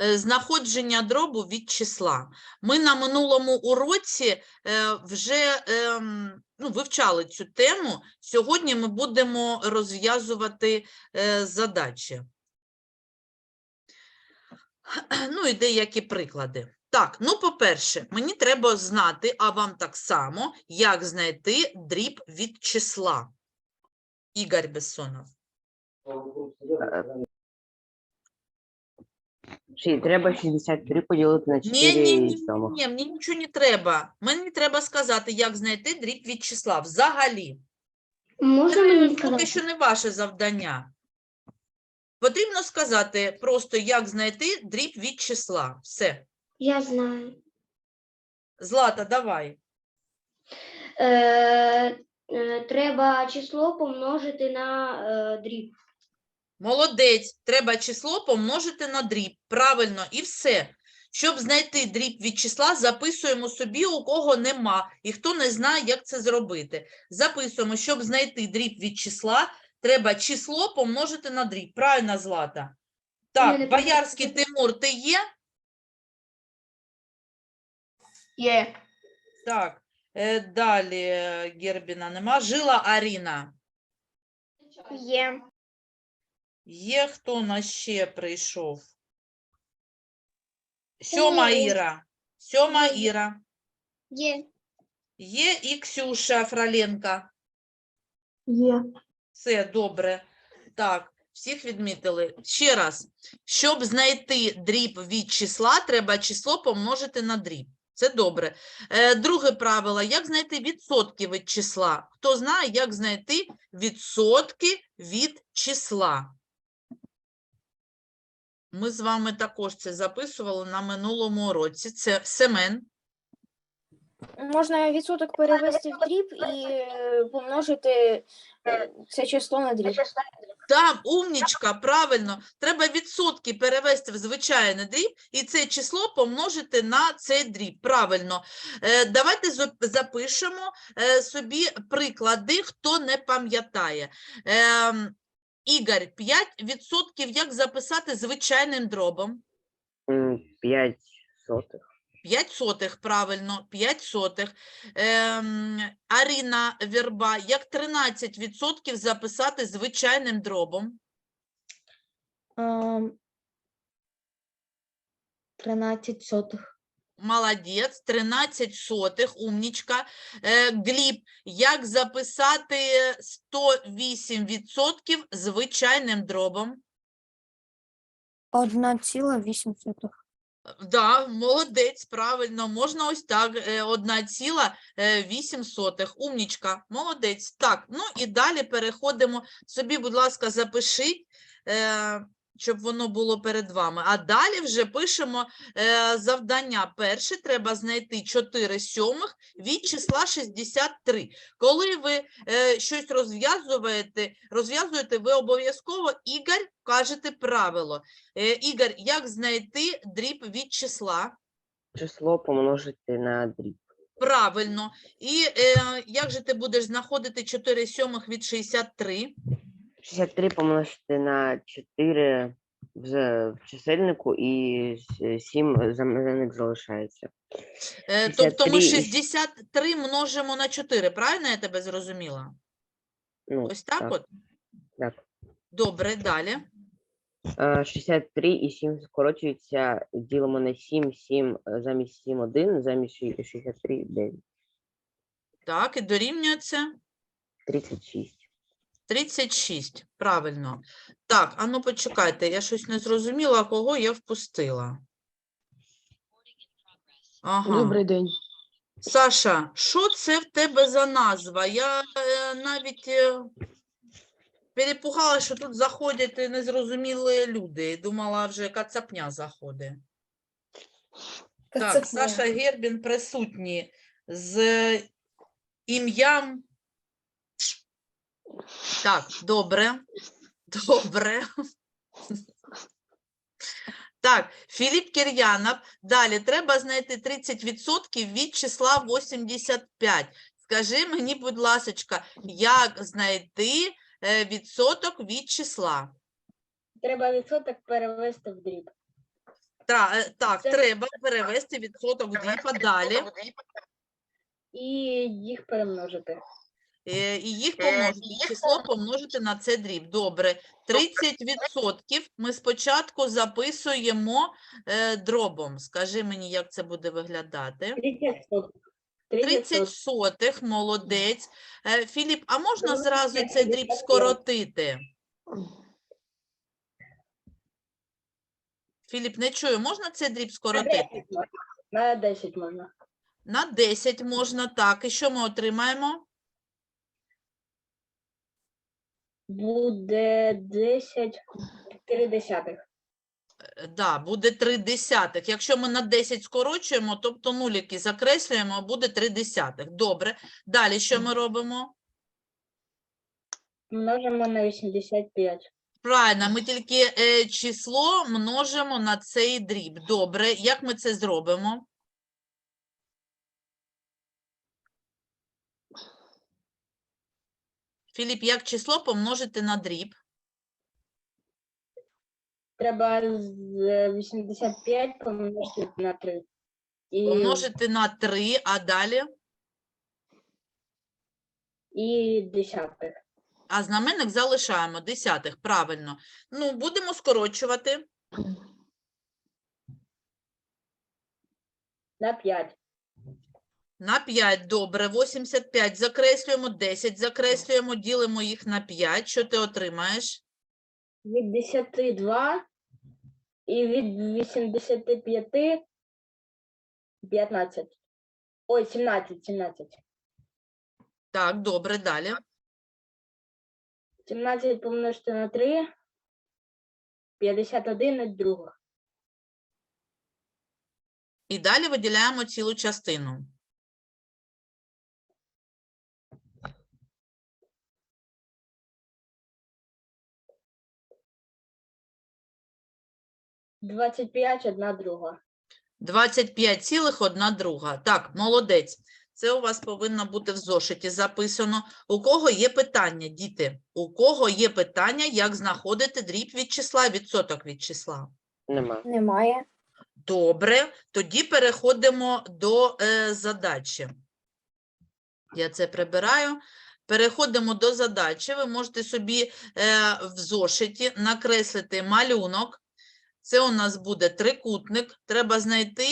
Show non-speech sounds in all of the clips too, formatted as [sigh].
е, знаходження дробу від числа. Ми на минулому уроці е, вже ем, ну, вивчали цю тему. Сьогодні ми будемо розв'язувати е, задачі. [clears throat] Ну і деякі приклади. Так, ну, по-перше, мені треба знати, а вам так само, як знайти дріб від числа. Ігор Бессонов. Чи треба 63 поділити на Ні, 4 ні, і ні, 7? ні, мені нічого не треба. Мені треба сказати, як знайти дріб від числа взагалі. Можна Це мені поки сказати? що не ваше завдання. Потрібно сказати просто, як знайти дріб від числа. Все. Я знаю. Злата, давай. Е, е, треба число помножити на е, дріб. Молодець. Треба число помножити на дріб. Правильно, і все. Щоб знайти дріб від числа, записуємо собі, у кого нема, і хто не знає, як це зробити. Записуємо, щоб знайти дріб від числа, треба число помножити на дріб. Правильно, Злата? Так, Боярський Тимур, ти є? Є. Так, е, далі е, Гербіна нема. Жила Аріна. Є. Є хто у нас ще прийшов? Сьома Іра. Сьома Іра. Є. Є і Ксюша Фраленка. Є. Все добре. Так, всіх відмітили. Ще раз. Щоб знайти дріб від числа, треба число помножити на дріб. Це добре. Е, друге правило. Як знайти відсотки від числа? Хто знає, як знайти відсотки від числа? Ми з вами також це записували на минулому уроці. Це Семен. Можна відсоток перевести в дріб і е, помножити е, це число на дріб. Там, умнічка, правильно. Треба відсотки перевести в звичайний дріб і це число помножити на цей дріб. Правильно. Е, давайте запишемо собі приклади, хто не пам'ятає. Ігор, 5% як записати звичайним дробом? 5 сотих. 5 сотих, правильно, 5 сотих. Ем, Аріна Верба, як 13% записати звичайним дробом? Ем, 13 сотих. Молодець, 13 сотих, умнічка. Е, Гліб, як записати 108% звичайним дробом? 1,8 сотих. Да, молодець, правильно. Можна ось так, е, 1,8. Умнічка, молодець. Так, ну і далі переходимо. Собі, будь ласка, запишіть, е, щоб воно було перед вами. А далі вже пишемо е, завдання. Перше, треба знайти 4 сьомих від числа 63. Коли ви е, щось розв'язуєте, розв'язуєте, ви обов'язково, Ігор, кажете правило. Е, Ігор, як знайти дріб від числа? Число помножити на дріб. Правильно. І е, як же ти будеш знаходити 4 сьомих від 63? 63 помножити на 4 в, чисельнику і 7 заменник залишається. Е, тобто ми 63 63 множимо на 4, правильно я тебе зрозуміла? Ну, Ось так, так, от? так. Добре, далі. Е, 63 і 7 скорочується, ділимо на 7, 7 е, замість 7 1, замість ши- 63 9. Так, і дорівнюється 36. 36. Правильно. Так, а ну почекайте, я щось не зрозуміла, кого я впустила. Ага. день. Саша, що це в тебе за назва? Я е, навіть е, перепугала, що тут заходять незрозумілі люди. Думала, вже кацапня заходить. Так, Саша Гербін присутній з ім'ям. Так, добре. Добре. Так, Філіп Кир'янов. Далі треба знайти 30% від числа 85. Скажи мені, будь ласочка, як знайти е, відсоток від числа? Треба відсоток перевести в дріб. Та, е, так, Це- треба перевести відсоток в дріб, а далі І їх перемножити. Е, і їх помножити. Число помножити на це дріб. Добре. 30% ми спочатку записуємо е, дробом. Скажи мені, як це буде виглядати. 30 сотих. молодець. Е, Філіп, а можна зразу цей дріб скоротити? Філіп, не чую, можна цей дріб скоротити? На 10 можна. На 10 можна, так. І що ми отримаємо? Буде 10 4 десятих. Е, Да, буде 3 десятих. Якщо ми на 10 скорочуємо, тобто нуліки закреслюємо, буде 3 десятих. Добре. Далі що ми робимо? Множимо на 85. Правильно, ми тільки е, число множимо на цей дріб. Добре, як ми це зробимо? Філіп, як число помножити на дріб? Треба з 85 помножити на 3. І, Помножити на 3, а далі? і десятих. А знаменник залишаємо десятих, правильно. Ну, будемо скорочувати. На 5. На 5, добре, 85 закреслюємо, 10 закреслюємо, ділимо їх на 5. Що ти отримаєш? Від 10 2 і від 85 15. Ой, 17, 17. Так, добре, далі. 17 помножити на 3. 51 і друга. І далі виділяємо цілу частину. – 25, одна друга. 25 цілих одна друга. Так, молодець. Це у вас повинно бути в зошиті записано. У кого є питання, діти? У кого є питання, як знаходити дріб від числа, відсоток від числа? Нема. Немає. Добре, тоді переходимо до е, задачі. Я це прибираю. Переходимо до задачі. Ви можете собі е, в зошиті накреслити малюнок. Це у нас буде трикутник. Треба знайти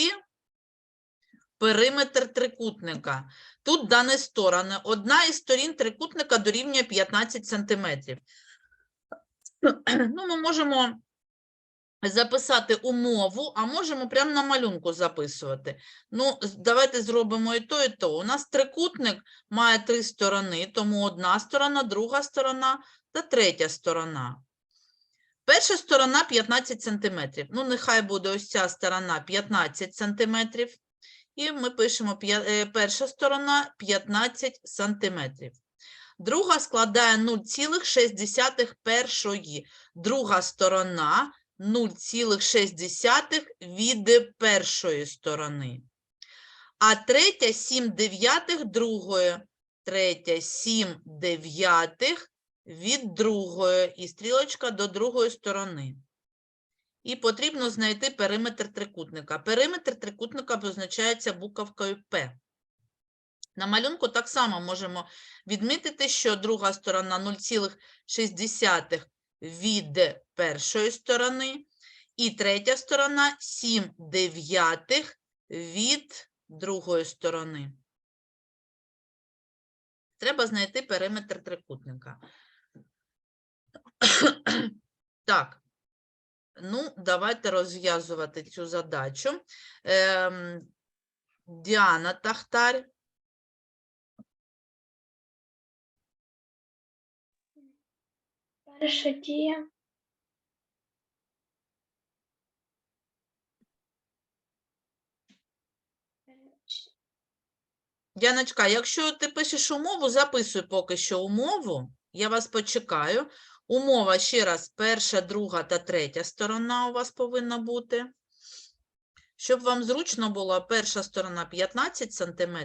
периметр трикутника. Тут дані сторони. Одна із сторін трикутника дорівнює 15 см. [clears throat] Ну, ми можемо записати умову, а можемо прямо на малюнку записувати. Ну, давайте зробимо і то, і то. У нас трикутник має три сторони, тому одна сторона, друга сторона та третя сторона. Перша сторона 15 см. Ну, нехай буде ось ця сторона 15 см. І ми пишемо е, перша сторона 15 см. Друга складає 0,6 першої. Друга сторона 0,6 від першої сторони. А третя 7 дев'ятих другої. Третя 7 дев'ятих від другої. І стрілочка до другої сторони. І потрібно знайти периметр трикутника. Периметр трикутника позначається буковкою П. На малюнку так само можемо відмітити, що друга сторона 0,6 від першої сторони, і третя сторона 7 дев'ятих від другої сторони. Треба знайти периметр трикутника. [coughs] Так, ну, давайте розв'язувати цю задачу. Ем, Діана Тахтар. Перша дія. Діаночка, якщо ти пишеш умову, записуй поки що умову. Я вас почекаю. Умова ще раз, перша, друга та третя сторона у вас повинна бути. Щоб вам зручно було, перша сторона 15 см,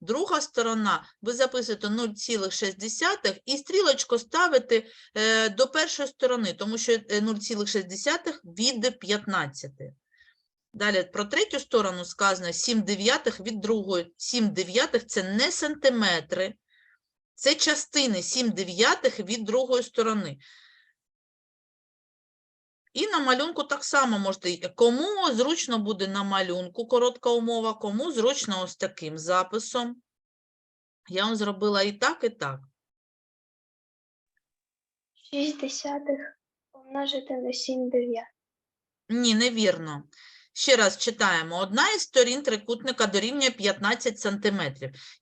друга сторона ви записуєте 0,6 і стрілочку ставите е, до першої сторони, тому що е, 0,6 від 15. Далі про третю сторону сказано 7 дев'ятих від другої. 7 дев'ятих – це не сантиметри, це частини 7 дев'ятих від другої сторони. І на малюнку так само можете. Кому зручно буде на малюнку коротка умова, кому зручно ось таким записом. Я вам зробила і так, і так. 6 десятих помножити на 7 дев'ятих. Ні, невірно. Ще раз читаємо. Одна із сторін трикутника дорівнює 15 см.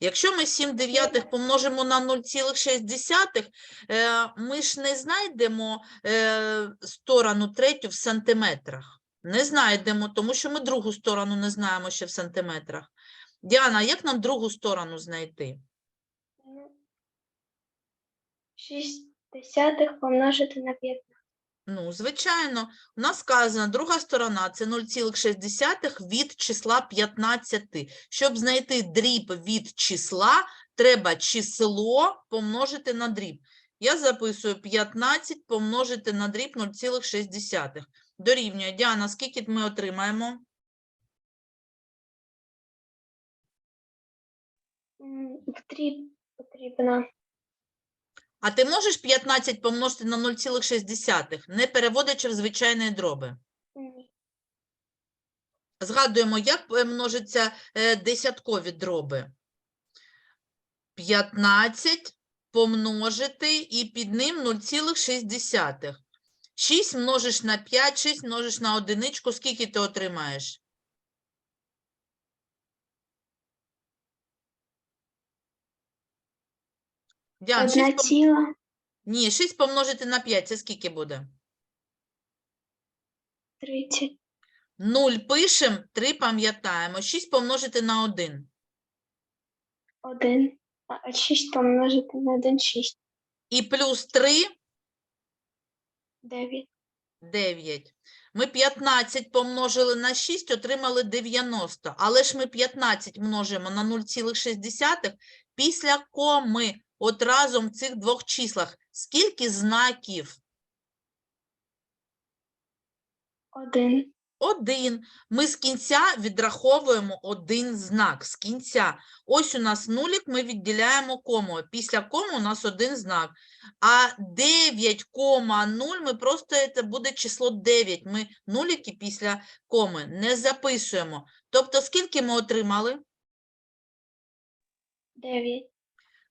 Якщо ми 7 дев'ятих помножимо на 0,6, е, ми ж не знайдемо е, сторону третю в сантиметрах. Не знайдемо, тому що ми другу сторону не знаємо ще в сантиметрах. Діана, як нам другу сторону знайти? Ну, 6 десятих помножити на 15. Ну, звичайно, у нас сказано, друга сторона це 0,6 від числа 15. Щоб знайти дріб від числа, треба число помножити на дріб. Я записую 15 помножити на дріб 0,6. Дорівнює. Діана, скільки ми отримаємо? М, В дріб потрібно А ти можеш 15 помножити на 0,6, не переводячи в звичайні дроби? ні, Згадуємо, як множаться е, десяткові дроби. 15 помножити і під ним 0,6. 6 множиш на 5, 6 множиш на одиничку. Скільки ти отримаєш? Діан, 6 одна пом... ціла Ні, 6 помножити на 5, це скільки буде? 30, 0 пишемо, 3 пам'ятаємо. 6 помножити на 1. 1, а 6 помножити на 1, 6, І плюс 3 9, 9. Ми 15 помножили на 6, отримали 90. Але ж ми 15 множимо на 0,6 після коми. От разом в цих двох числах. Скільки знаків? 1, Один. Ми з кінця відраховуємо один знак. З кінця. Ось у нас нулік, ми відділяємо комою. Після коми у нас один знак. А 9,0 ми просто це буде число 9. Ми нуліки після коми не записуємо. Тобто, скільки ми отримали? 9,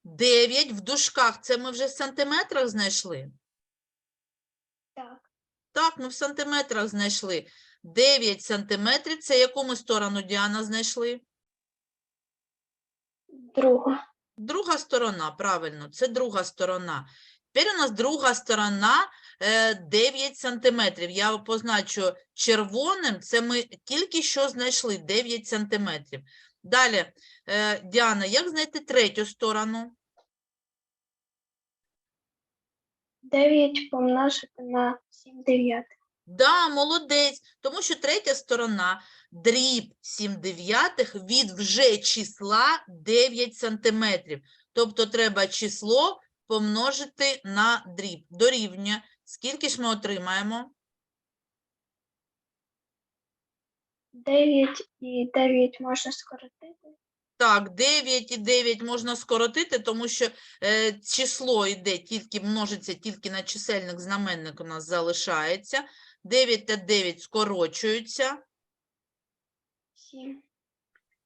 9 в дужках. Це ми вже в сантиметрах знайшли? так, Так, ми в сантиметрах знайшли. 9 сантиметрів. Це яку ми сторону Діана знайшли? друга, Друга сторона, правильно, це друга сторона. Тепер у нас друга сторона е, 9 сантиметрів. Я позначу червоним, це ми тільки що знайшли 9 сантиметрів. Далі, е, Діана, як знайти третю сторону? 9 помножити на 7 дев'ятих. Да, молодець, тому що третя сторона дріб 7 дев'ятих від вже числа 9 сантиметрів. Тобто треба число помножити на дріб. Дорівнює. Скільки ж ми отримаємо? 9 і 9 можна скоротити. Так, 9 і 9 можна скоротити, тому що е, число йде тільки, множиться тільки на чисельник, знаменник у нас залишається. 9 та 9 скорочуються. 7,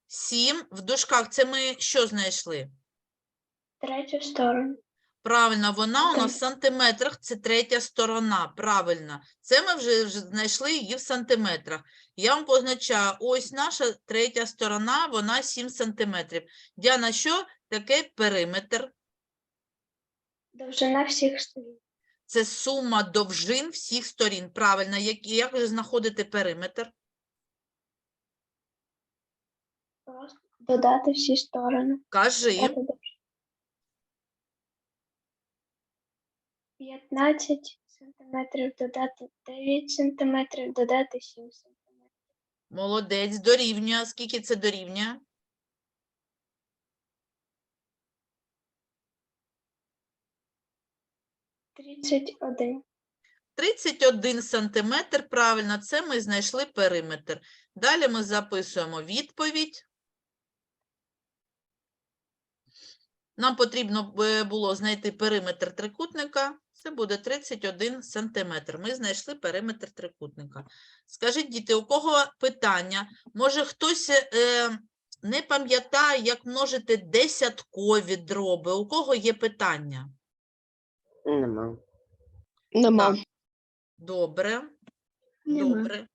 7 в дужках це ми що знайшли? третю сторону. Правильно, вона у нас в сантиметрах, це третя сторона. Правильно. Це ми вже, знайшли її в сантиметрах. Я вам позначаю, ось наша третя сторона, вона 7 сантиметрів. Діана, що таке периметр? Довжина всіх сторін. Це сума довжин всіх сторін. Правильно, як, як же знаходити периметр? Просто додати всі сторони. Кажи. Додати довжину. 15 сантиметрів додати 9 сантиметрів, додати 7 сантиметрів. Молодець, дорівнює. Скільки це дорівнює? Тридцять один. 31 сантиметр, правильно, це ми знайшли периметр. Далі ми записуємо відповідь. Нам потрібно е, було знайти периметр трикутника. Це буде 31 сантиметр. Ми знайшли периметр трикутника. Скажіть, діти, у кого питання? Може, хтось е, не пам'ятає, як множити десяткові дроби? У кого є питання? Нема. Нема. Добре. Нема. Добре.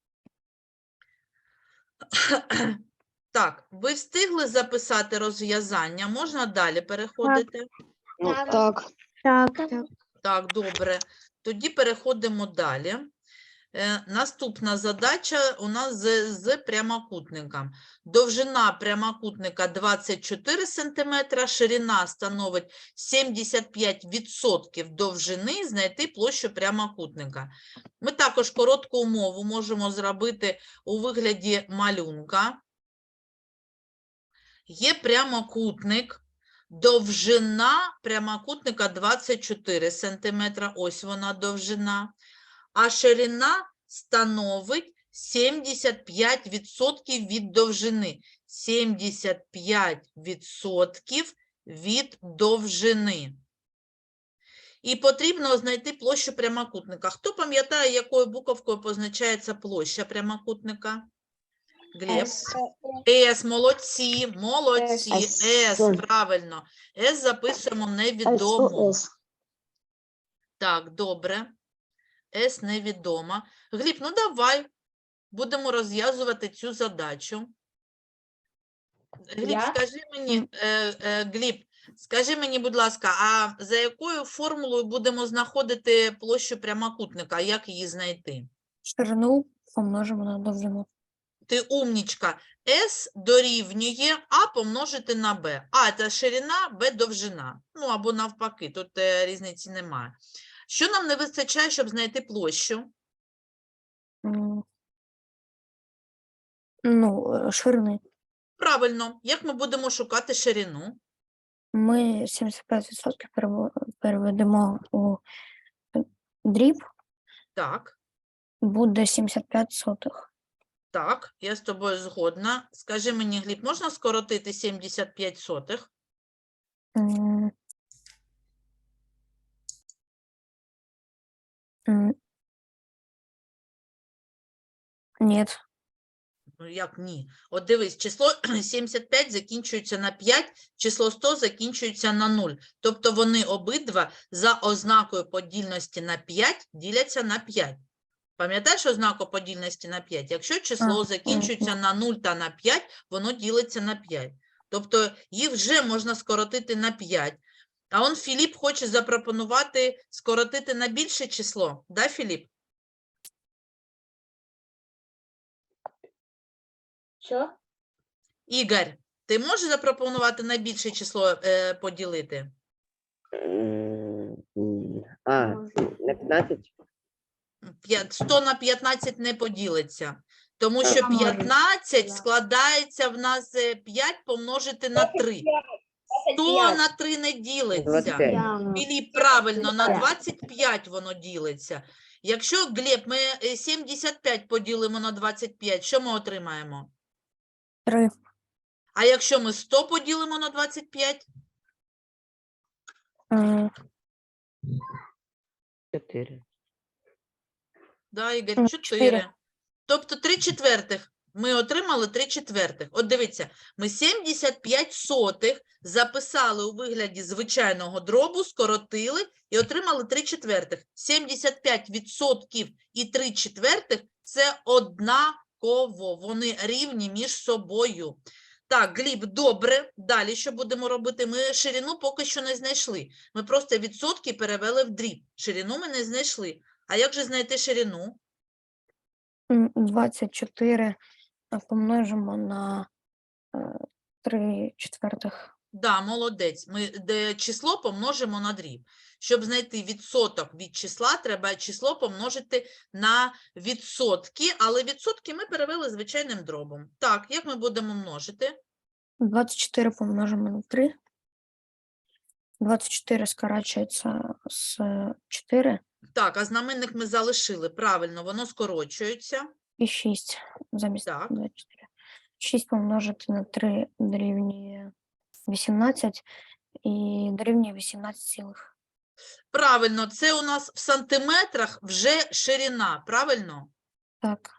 Так, ви встигли записати розв'язання? Можна далі переходити? Ну, Так. Так. Так, так. Так, добре. Тоді переходимо далі. Е, наступна задача у нас з, з прямокутником. Довжина прямокутника 24 см, ширина становить 75% довжини, знайти площу прямокутника. Ми також коротку умову можемо зробити у вигляді малюнка. Є прямокутник, довжина прямокутника 24 см, ось вона довжина, а ширина становить 75% від довжини. 75% від довжини. І потрібно знайти площу прямокутника. Хто пам'ятає, якою буковкою позначається площа прямокутника? Глеб. С, молодці, молодці. С. Правильно. С записуємо невідомо. Так, добре. С невідома. Гліб, ну давай будемо розв'язувати цю задачу. Гліб, Я? скажи мені, е, е, Гліб, скажи мені, будь ласка, а за якою формулою будемо знаходити площу прямокутника? Як її знайти? Ширину помножимо на довжину. Ти умнічка. S дорівнює А помножити на Б. А це ширина, Б довжина. Ну або навпаки, тут е, різниці немає. Що нам не вистачає, щоб знайти площу? Ну, е, ширини. Правильно, як ми будемо шукати ширину? Ми 75% переведемо у е, дріб, Так, буде 75 сотих. Так, я з тобою згодна. Скажи мені, Гліб, можна скоротити 75 сотих? М. М. Нет. Ну, як ні? От дивись, число [clears throat] 75 закінчується на 5, число 100 закінчується на 0. Тобто вони обидва за ознакою подільності на 5 діляться на 5. Пам'ятаєш ознаку подільності на 5? Якщо число закінчується на 0 та на 5, воно ділиться на 5. Тобто їх вже можна скоротити на 5. А он Філіп хоче запропонувати скоротити на більше число. Да, Філіп? Що? Ігор, ти можеш запропонувати на більше число е, поділити? М, м, А, на 15? П'ят- 100 на 15 не поділиться, тому що А, 15 складається в нас е, 5 помножити на 3. 100 на 3 не ділиться. 25. Філіп, правильно, на 25. 25 воно ділиться. Якщо, Глеб, ми е, 75 поділимо на 25, що ми отримаємо? 3. А якщо ми 100 поділимо на 25? 4. Да, Ігор, 4. чотири. Тобто 3 четвертих. Ми отримали 3 четвертих. От дивіться, ми 75 сотих записали у вигляді звичайного дробу, скоротили і отримали 3 четвертих. 75 відсотків і 3 четвертих – це однаково. Вони рівні між собою. Так, Гліб, добре. Далі що будемо робити? Ми ширину поки що не знайшли. Ми просто відсотки перевели в дріб. Ширину ми не знайшли. А як же знайти ширину? 24 помножимо на 3 четвертих. Да, молодець. Ми де число помножимо на дріб. Щоб знайти відсоток від числа, треба число помножити на відсотки, але відсотки ми перевели звичайним дробом. Так, як ми будемо множити? 24 помножимо на 3. 24 скорачивается с 4. Так, а знаменник ми залишили. Правильно, воно скорочується. І 6 замість Так. 24. 6 помножити на 3 дорівнює 18 і дорівнює 18 цілих. Правильно, це у нас в сантиметрах вже ширина, правильно? Так,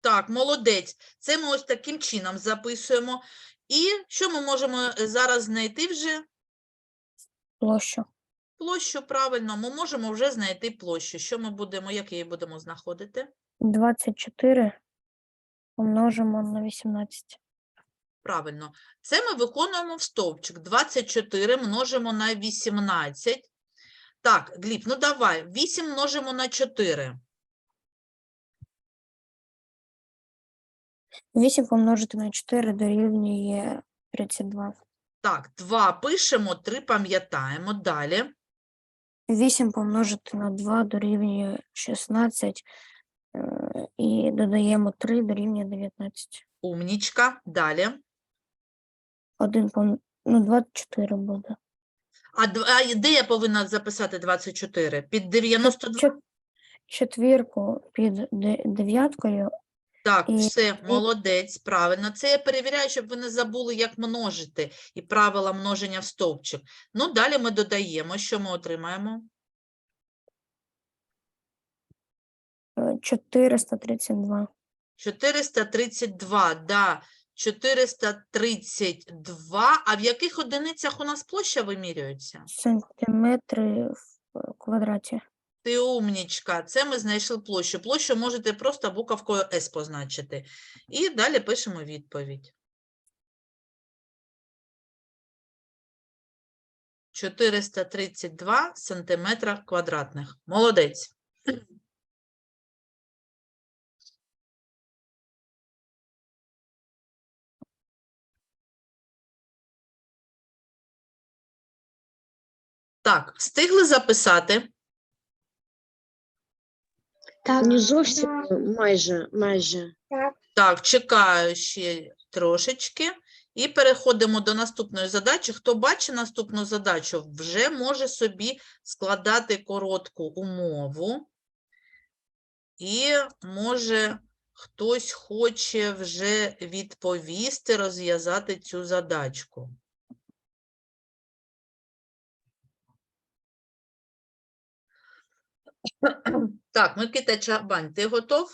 Так, молодець. Це ми ось таким чином записуємо. І що ми можемо е, зараз знайти вже? площу. Площу, правильно, ми можемо вже знайти площу. Що ми будемо, як її будемо знаходити? 24 помножимо на 18. Правильно. Це ми виконуємо в стовпчик. 24 множимо на 18. Так, Гліб, ну давай, 8 множимо на 4. 8 помножити на 4 дорівнює 32. Так, 2 пишемо, 3 пам'ятаємо. Далі. 8 помножити на 2 дорівнює 16 е, і додаємо 3 дорівнює 19. Умнічка. Далі. 1 пом... ну 24 буде. А, дв- а де я повинна записати 24? Під 92? Чот- Четвірку під де- дев'яткою Так, і- все, молодець, правильно. Це я перевіряю, щоб ви не забули, як множити і правила множення в стовпчик. Ну, далі ми додаємо, що ми отримаємо? е, 432 432, да, 432. А в яких одиницях у нас площа вимірюється? сантиметри в е, квадраті. Ти умнічка, це ми знайшли площу. Площу можете просто буковкою С позначити. І далі пишемо відповідь. 432 сантиметра квадратних. Молодець. Так, встигли записати? Так, Не зовсім, майже, майже. Так, чекаю ще трошечки. І переходимо до наступної задачі. Хто бачить наступну задачу, вже може собі складати коротку умову. І може хтось хоче вже відповісти, розв'язати цю задачку. [clears throat] Так, Микита Чабань, ти готов?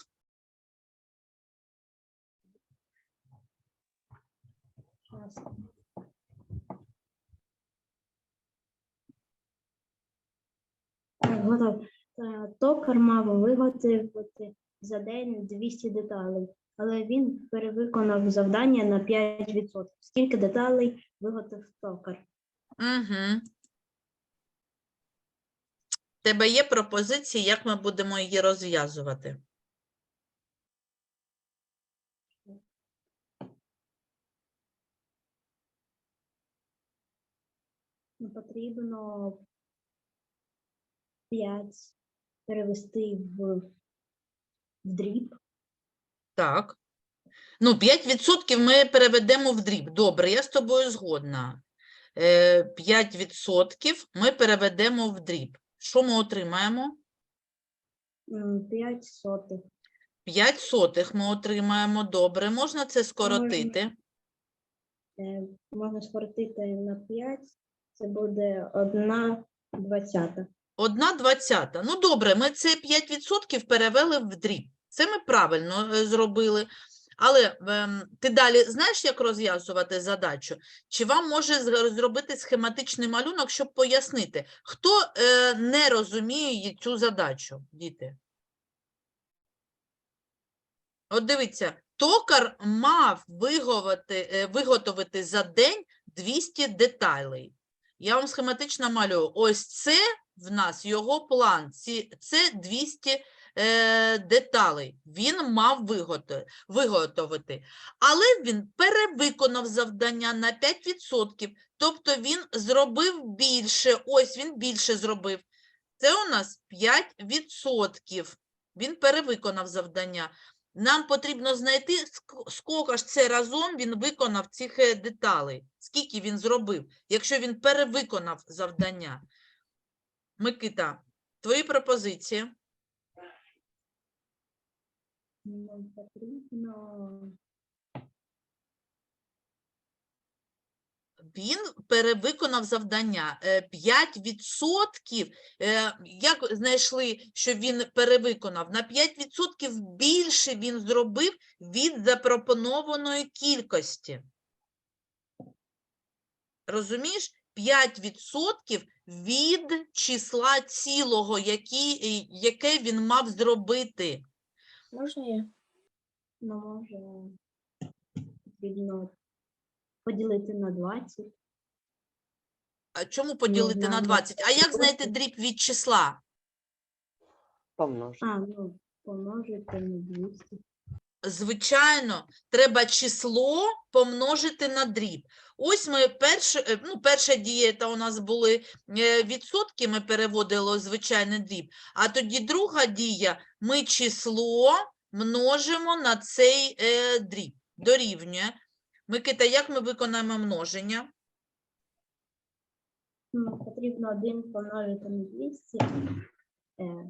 Готов. Е, Токар мав виготовити за день 200 деталей, але він перевиконав завдання на 5%. Скільки деталей виготовив токар? Угу. Тебе є пропозиції, як ми будемо її розв'язувати? Потрібно 5 перевести в, в дріб. Так. Ну, 5% ми переведемо в дріб. Добре, я з тобою згодна. Е, 5% ми переведемо в дріб. Що ми отримаємо? 5 сотих. 5 сотих ми отримаємо. Добре, можна це скоротити? Е, Можна скоротити на 5, це буде 1 двадцята. Одна двадцята. Ну, добре, ми це 5% перевели в дріб. Це ми правильно е, зробили. Але ем, ти далі знаєш, як розв'язувати задачу? Чи вам може зробити схематичний малюнок, щоб пояснити, хто е, не розуміє цю задачу, діти? От дивіться, токар мав виговати, е, виготовити за день 200 деталей. Я вам схематично малюю. Ось це в нас його план. Це 200 е, деталей. Він мав виготовити. Але він перевиконав завдання на 5%. Тобто він зробив більше. Ось він більше зробив. Це у нас 5%. Він перевиконав завдання. Нам потрібно знайти, ск- скільки ж це разом він виконав цих е, деталей. Скільки він зробив, якщо він перевиконав завдання. Микита, Твої пропозиції? Нам потрібно Він перевиконав завдання. Е, 5%, е, як знайшли, що він перевиконав? На 5% більше він зробив від запропонованої кількості. Розумієш? 5% від числа цілого, які, е, яке він мав зробити. Можна я? Ми можемо потрібно поділити на 20. А чому поділити на знаю. 20? А як знайти дріб від числа? Помножити. А, ну, помножити на 200. Звичайно, треба число помножити на дріб. Ось ми перше, е, ну, перша дієта у нас були е, відсотки, ми переводили звичайний дріб. А тоді друга дія, ми число множимо на цей е, дріб. Дорівнює. Микита, як ми виконаємо множення? Потрібно 1 помножити на 200. Е,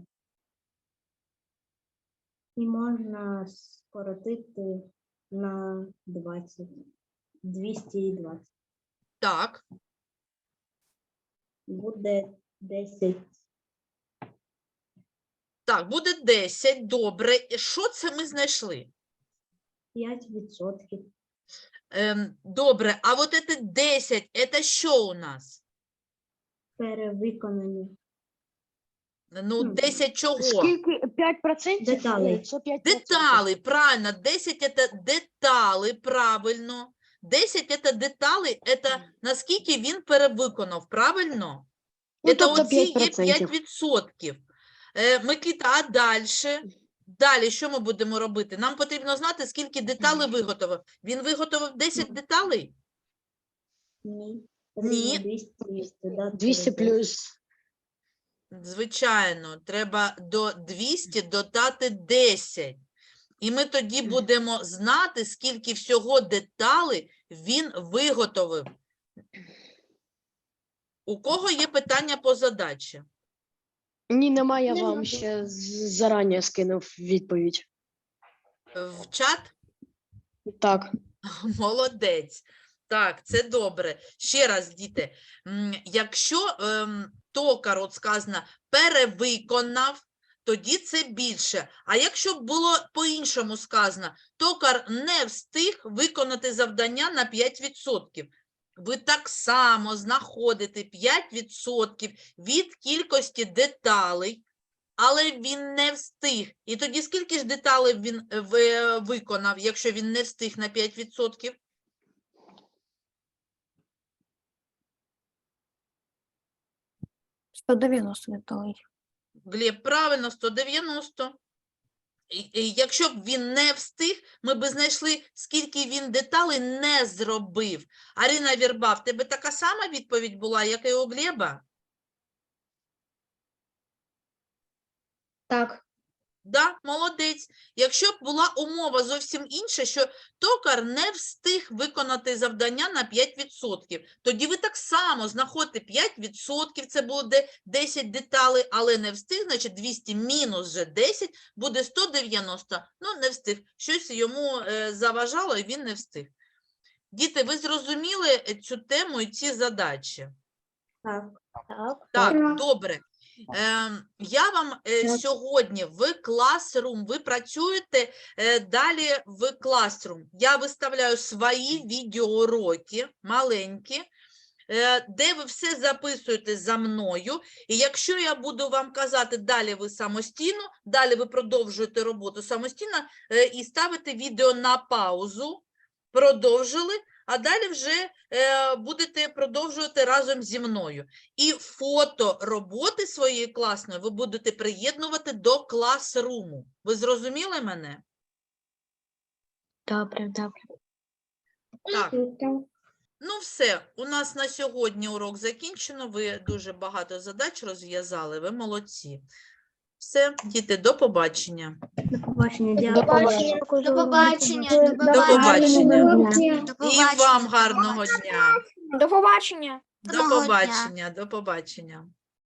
і можна скоротити на 20. 220. Так, Буде 10. так, буде 10, добре. І Що це ми знайшли? 5%. Ем, добре, а от це 10, це що у нас? Перевиконані. Ну, Хм, 10 чого? Скільки? 5%? Деталей. Це 5%. Детали, правильно, 10 это детали, правильно. 10 это детали, это наскільки він перевиконав, правильно? Ну, это тобто оці є 5%. 5%. Е, Микита, а далі? Далі що ми будемо робити? Нам потрібно знати, скільки деталей виготовив. Він виготовив 10 деталей? Ні. Ні. Потрібно 200 додати 200 10. плюс. Звичайно, треба до 200 додати 10. І ми тоді будемо знати, скільки всього деталей він виготовив. У кого є питання по задачі? Ні, немає, я вам ще з- зарані скинув відповідь. В чат? Так. [laughs] Молодець. Так, це добре. Ще раз, діти, м, якщо ем, токар, от сказано, перевиконав, тоді це більше. А якщо б було по-іншому сказано, токар не встиг виконати завдання на 5%, ви так само знаходите 5% від кількості деталей, але він не встиг. І тоді скільки ж деталей він е, виконав, якщо він не встиг на 5%? Глеб, правильно, 190. І- і Якщо б він не встиг, ми б знайшли, скільки він деталей не зробив. Арина Вірба, в тебе така сама відповідь була, як і у Глеба? Так. Да, молодець. Якщо б була умова зовсім інша, що токар не встиг виконати завдання на 5%, тоді ви так само знаходите 5%, це буде 10 деталей, але не встиг, значить 200 мінус вже 10 буде 190. Ну, не встиг. Щось йому е, заважало, і він не встиг. Діти, ви зрозуміли е, цю тему і ці задачі? Так. Так. Так, добре. Ем, я вам е, сьогодні в Classroom, ви працюєте е, далі в Classroom. Я виставляю свої відеоуроки маленькі, е, де ви все записуєте за мною. І якщо я буду вам казати, далі ви самостійно, далі ви продовжуєте роботу самостійно і ставите відео на паузу, продовжили, а далі вже е, будете продовжувати разом зі мною. І фото роботи своєї класної ви будете приєднувати до класруму. Ви зрозуміли мене? Добре, добре. Так. Ну, все, у нас на сьогодні урок закінчено. Ви дуже багато задач розв'язали. Ви молодці. Все, діти, до побачення. До побачення. До побачення. До побачення. До побачення. До І вам гарного дня. До побачення. До побачення, до побачення.